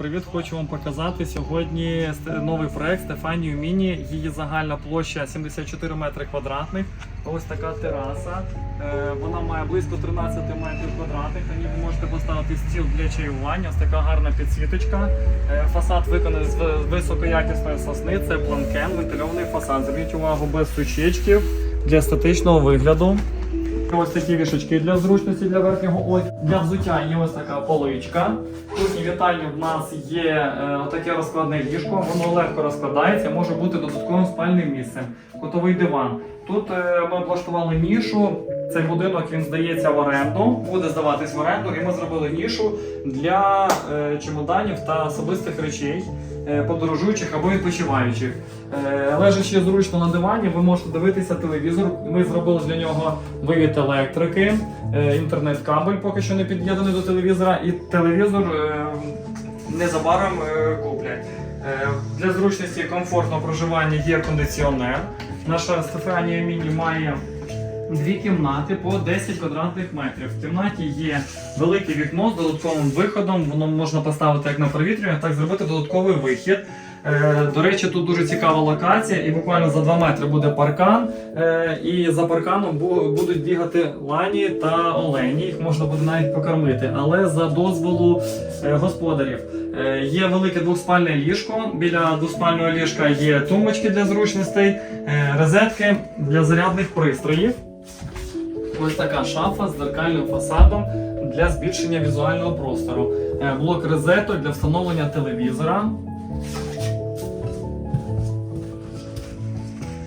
привіт! Хочу вам показати сьогодні новий проект Стефанію Міні. Її загальна площа 74 метри квадратних. Ось така тераса. Е, Вона має близько 13 метрів квадратних. На ній ви можете поставити стіл для чаювання. Ось така гарна підсвіточка. Е, Фасад виконаний з високоякісної сосни. Це планкен, вентильований фасад. Зверніть увагу без сучечків для естетичного вигляду. Ось такі вішечки для зручності для верхнього ось для взуття є ось така поличка. Тут і вітальні в нас є е, таке розкладне ліжко, воно легко розкладається, може бути додатковим спальним місцем. Кутовий диван. Тут е, ми облаштували нішу. Цей будинок він здається в оренду, буде здаватись в оренду, і ми зробили нішу для е, чемоданів та особистих речей, е, подорожуючих або відпочиваючих. Е, Лежачи зручно на дивані, ви можете дивитися телевізор. Ми зробили для нього вивід електрики, е, інтернет-кабель поки що не під'єднаний до телевізора, і телевізор е, незабаром е, куплять. Е, Для зручності комфортного проживання є кондиціонер. Наша Стефанія Міні має дві кімнати по 10 квадратних метрів. В кімнаті є велике вікно з додатковим виходом. Воно можна поставити як на провітрювання, так зробити додатковий вихід. Е, До речі, тут дуже цікава локація, і буквально за 2 метри буде паркан. Е, І за парканом бу- будуть бігати лані та олені. Їх можна буде навіть покормити, але за дозволу е, господарів. Є велике двоспальне ліжко. Біля двоспального ліжка є тумбочки для зручностей, розетки для зарядних пристроїв. Ось така шафа з дзеркальним фасадом для збільшення візуального простору. Е, Блок розеток для встановлення телевізора.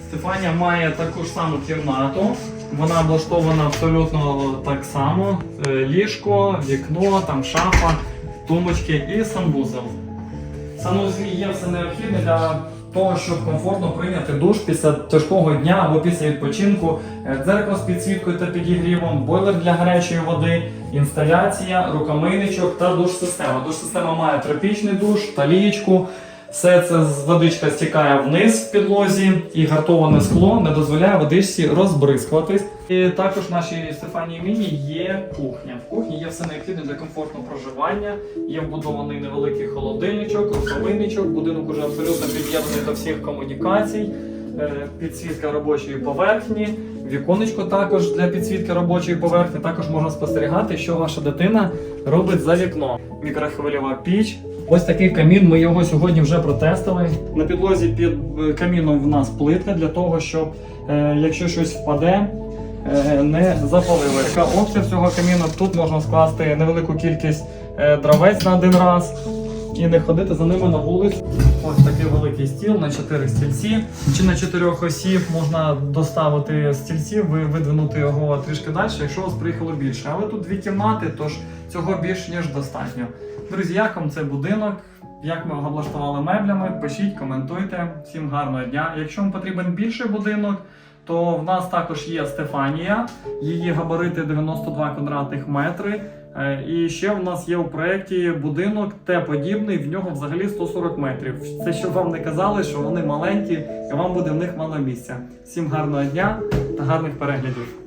Стефанія має таку ж саму кімнату. Вона облаштована абсолютно так само. Е, Ліжко, вікно, там шафа, тумбочки і санвузол. В є все необхідне для того, щоб комфортно прийняти душ після тяжкого дня або після відпочинку. Е, Дзеркало з підсвіткою та підігрівом, бойлер для гарячої води, інсталяція, рукомийничок та душ-система. Душ-система має тропічний душ, талієчку. Все це водичка стікає вниз в підлозі, і гартоване скло не дозволяє водичці розбризкуватись. І також в нашій Стефанії Міні є кухня. В кухні є все необхідне для комфортного проживання. Є вбудований невеликий холодильничок, рукомийничок. Будинок уже абсолютно під'єднаний до всіх комунікацій. Е, Підсвітка робочої поверхні, віконечко також для підсвітки робочої поверхні. Також можна спостерігати, що ваша дитина робить за вікном. Мікрохвильова піч. Ось такий камін. Ми його сьогодні вже протестили. На підлозі під е, каміном в нас плитка для того, щоб е, якщо щось впаде, е, не запалило. Яка опція цього каміну? Тут можна скласти невелику кількість е, дровець на один раз і не ходити за ними на вулицю. Ось такий великий стіл на 4 стільці чи на 4 осіб можна доставити стільці, видвинути його трішки далі, якщо у вас приїхало більше. Але тут дві кімнати, тож цього більш ніж достатньо. Друзі, як вам цей будинок? Як ми його облаштували меблями? Пишіть, коментуйте. Всім гарного дня. Якщо вам потрібен більший будинок, то в нас також є Стефанія, її габарити 92 квадратних метри. Е, І ще в нас є у проєкті будинок Т-подібний, в нього взагалі 140 метрів. Це щоб вам не казали, що вони маленькі і вам буде в них мало місця. Всім гарного дня та гарних переглядів.